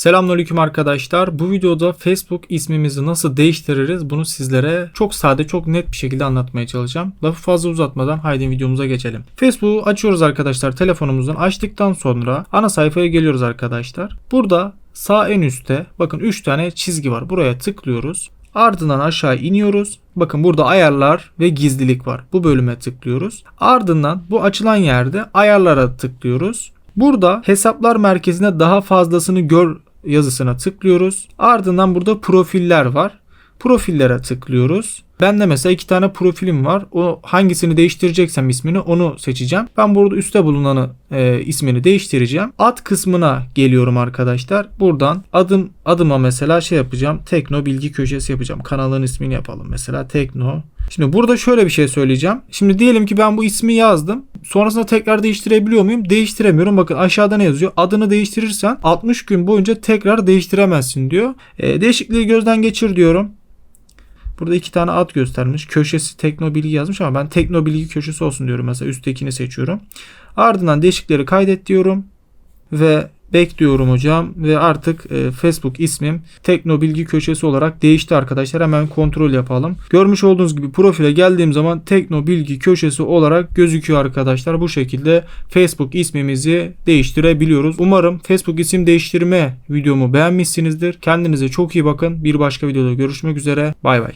Selamünaleyküm arkadaşlar. Bu videoda Facebook ismimizi nasıl değiştiririz bunu sizlere çok sade çok net bir şekilde anlatmaya çalışacağım. Lafı fazla uzatmadan haydi videomuza geçelim. Facebook'u açıyoruz arkadaşlar telefonumuzdan. Açtıktan sonra ana sayfaya geliyoruz arkadaşlar. Burada sağ en üstte bakın 3 tane çizgi var. Buraya tıklıyoruz. Ardından aşağı iniyoruz. Bakın burada ayarlar ve gizlilik var. Bu bölüme tıklıyoruz. Ardından bu açılan yerde ayarlara tıklıyoruz. Burada hesaplar merkezine daha fazlasını gör yazısına tıklıyoruz. Ardından burada profiller var. Profillere tıklıyoruz. Ben de mesela iki tane profilim var. O hangisini değiştireceksem ismini onu seçeceğim. Ben burada üstte bulunanı e, ismini değiştireceğim. Ad kısmına geliyorum arkadaşlar. Buradan adım adıma mesela şey yapacağım. Tekno bilgi köşesi yapacağım. Kanalın ismini yapalım. Mesela Tekno. Şimdi burada şöyle bir şey söyleyeceğim. Şimdi diyelim ki ben bu ismi yazdım. Sonrasında tekrar değiştirebiliyor muyum? Değiştiremiyorum. Bakın aşağıda ne yazıyor? Adını değiştirirsen 60 gün boyunca tekrar değiştiremezsin diyor. E, değişikliği gözden geçir diyorum. Burada iki tane ad göstermiş. Köşesi tekno bilgi yazmış ama ben tekno bilgi köşesi olsun diyorum. Mesela üsttekini seçiyorum. Ardından değişikleri kaydet diyorum. Ve bekliyorum hocam ve artık e, Facebook ismim Tekno Bilgi Köşesi olarak değişti arkadaşlar. Hemen kontrol yapalım. Görmüş olduğunuz gibi profile geldiğim zaman Tekno Bilgi Köşesi olarak gözüküyor arkadaşlar. Bu şekilde Facebook ismimizi değiştirebiliyoruz. Umarım Facebook isim değiştirme videomu beğenmişsinizdir. Kendinize çok iyi bakın. Bir başka videoda görüşmek üzere. Bay bay.